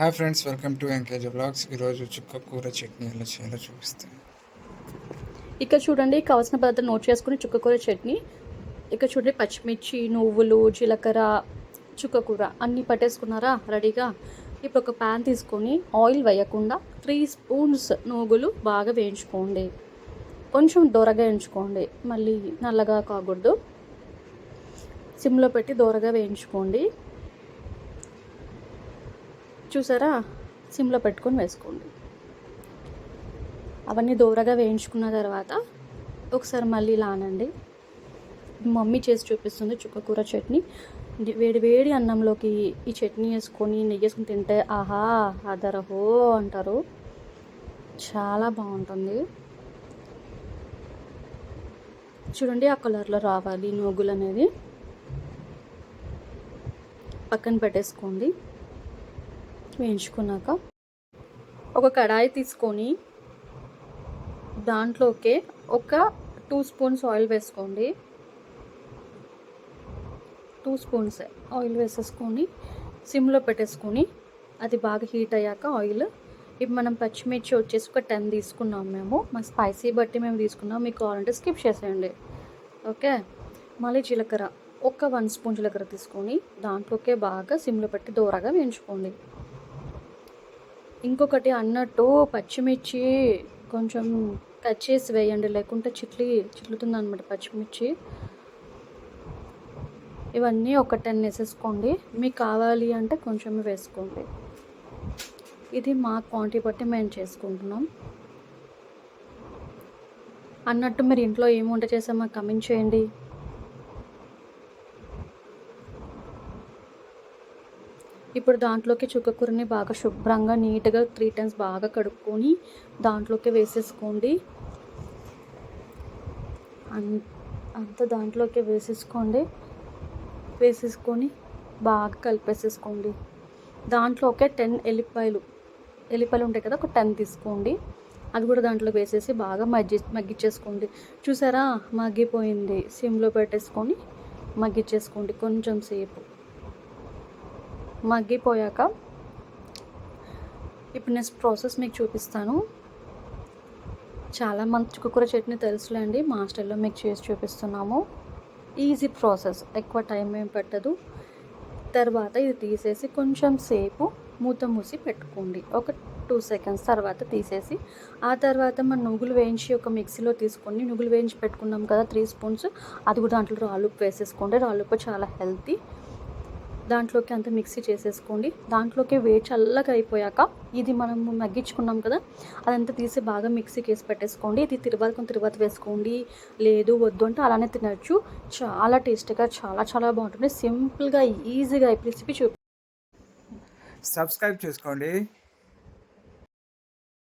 Hi friends welcome to MK's blogs ఈరోజు చుక్క కూర చట్నీ ఎలా చేయాలో చూపిస్తాను. ఇక్కడ చూడండి కావాల్సిన పదార్థాలు నోట్ చేసుకుని చుక్కకూర చట్నీ. ఇక్కడ చూడండి పచ్చిమిర్చి నువ్వులు జీలకర్ర చుక్కకూర అన్నీ పట్టేసుకున్నారా? రెడీగా? ఇప్పుడు ఒక ప్యాన్ తీసుకొని ఆయిల్ వేయకుండా త్రీ స్పూన్స్ నువ్వులు బాగా వేయించుకోండి. కొంచెం దోరగా వేయించుకోండి. మళ్ళీ నల్లగా కాకూడదు. సిమ్లో పెట్టి దోరగా వేయించుకోండి. చూసారా? సిమ్లో పెట్టుకొని వేసుకోండి. అవన్నీ దూరగా వేయించుకున్న తర్వాత ఒకసారి మళ్ళీ లానండి. మమ్మీ చేసి చూపిస్తుంది చుక్కకూర చట్నీ. వేడి వేడి అన్నంలోకి ఈ చట్నీ వేసుకొని నెయ్యి వేసుకొని తింటే ఆహా అదరహో అంటారు. చాలా బాగుంటుంది. చూడండి ఆ కలర్లో రావాలి నోగులు అనేది పక్కన పెట్టేసుకోండి. వేయించుకున్నాక ఒక కడాయి తీసుకొని దాంట్లోకి ఒక టూ స్పూన్స్ ఆయిల్ వేసుకోండి. టూ స్పూన్స్ ఆయిల్ వేసేసుకొని సిమ్లో పెట్టేసుకొని అది బాగా హీట్ అయ్యాక ఆయిల్. ఇప్పుడు మనం పచ్చిమిర్చి వచ్చేసి ఒక టెన్ తీసుకున్నాం మేము. మా స్పైసీ బట్టి మేము తీసుకున్నాం. మీకు కావాలంటే స్కిప్ చేసేయండి. ఓకే? మళ్ళీ జీలకర్ర ఒక వన్ స్పూన్ జీలకర్ర తీసుకొని దాంట్లోకే బాగా సిమ్లో పెట్టి దూరగా వేయించుకోండి. ఇంకొకటి అన్నట్టు పచ్చిమిర్చి కొంచెం కట్ చేసి వేయండి లేకుంటే చిట్లి చిట్లుతుంది అనమాట పచ్చిమిర్చి. ఇవన్నీ ఒక టెన్ వేసేసుకోండి. మీకు కావాలి అంటే కొంచెం వేసుకోండి. ఇది మా క్వాంటిటీ బట్టి మేము చేసుకుంటున్నాం. అన్నట్టు మీరు ఇంట్లో ఏమి వంట చేసామో మాకు కమెంట్ చేయండి. ఇప్పుడు దాంట్లోకి చుక్కకూరని బాగా శుభ్రంగా నీట్గా త్రీ టైమ్స్ బాగా కడుక్కొని దాంట్లోకి వేసేసుకోండి. అంత దాంట్లోకి వేసేసుకోండి. వేసేసుకొని బాగా కలిపేసేసుకోండి. దాంట్లోకే టెన్ ఎల్లిపాయలు ఎల్లిపాయలు ఉంటాయి కదా ఒక టెన్ తీసుకోండి. అది కూడా దాంట్లో వేసేసి బాగా మగ్గి మగ్గిచ్చేసుకోండి. చూసారా? మగ్గిపోయింది. సిమ్లో పెట్టేసుకొని మగ్గిచ్చేసుకోండి కొంచెం సేపు. మగ్గిపోయాక ఇప్పుడు నేను ప్రాసెస్ మీకు చూపిస్తాను. చాలా మంది చుక్కకూర చట్నీ తెలుసులేండి మాస్టర్లో మీకు చేసి చూపిస్తున్నాము. ఈజీ ప్రాసెస్ ఎక్కువ టైం ఏం పెట్టదు. తర్వాత ఇది తీసేసి కొంచెం సేపు మూత మూసి పెట్టుకోండి. ఒక టూ సెకండ్స్ తర్వాత తీసేసి ఆ తర్వాత మనం నువ్వులు వేయించి ఒక మిక్సీలో తీసుకొని నువ్వులు వేయించి పెట్టుకున్నాం కదా త్రీ స్పూన్స్ అది కూడా దాంట్లో రాళ్ళుప్పు వేసేసుకోండి. రాళ్ళుప్పు చాలా హెల్తీ దాంట్లోకి అంత మిక్సీ చేసేసుకోండి. దాంట్లోకి వేడి చల్లగా అయిపోయాక ఇది మనం మగ్గించుకున్నాం కదా అదంతా తీసి బాగా మిక్సీకి వేసి పెట్టేసుకోండి. ఇది తిరువాతకం తిరువాత వేసుకోండి. లేదు వద్దు అంటే అలానే తినచ్చు. చాలా టేస్టీగా చాలా చాలా బాగుంటుంది. సింపుల్గా ఈజీగా రెసిపీ చూపి సబ్స్క్రైబ్ చేసుకోండి.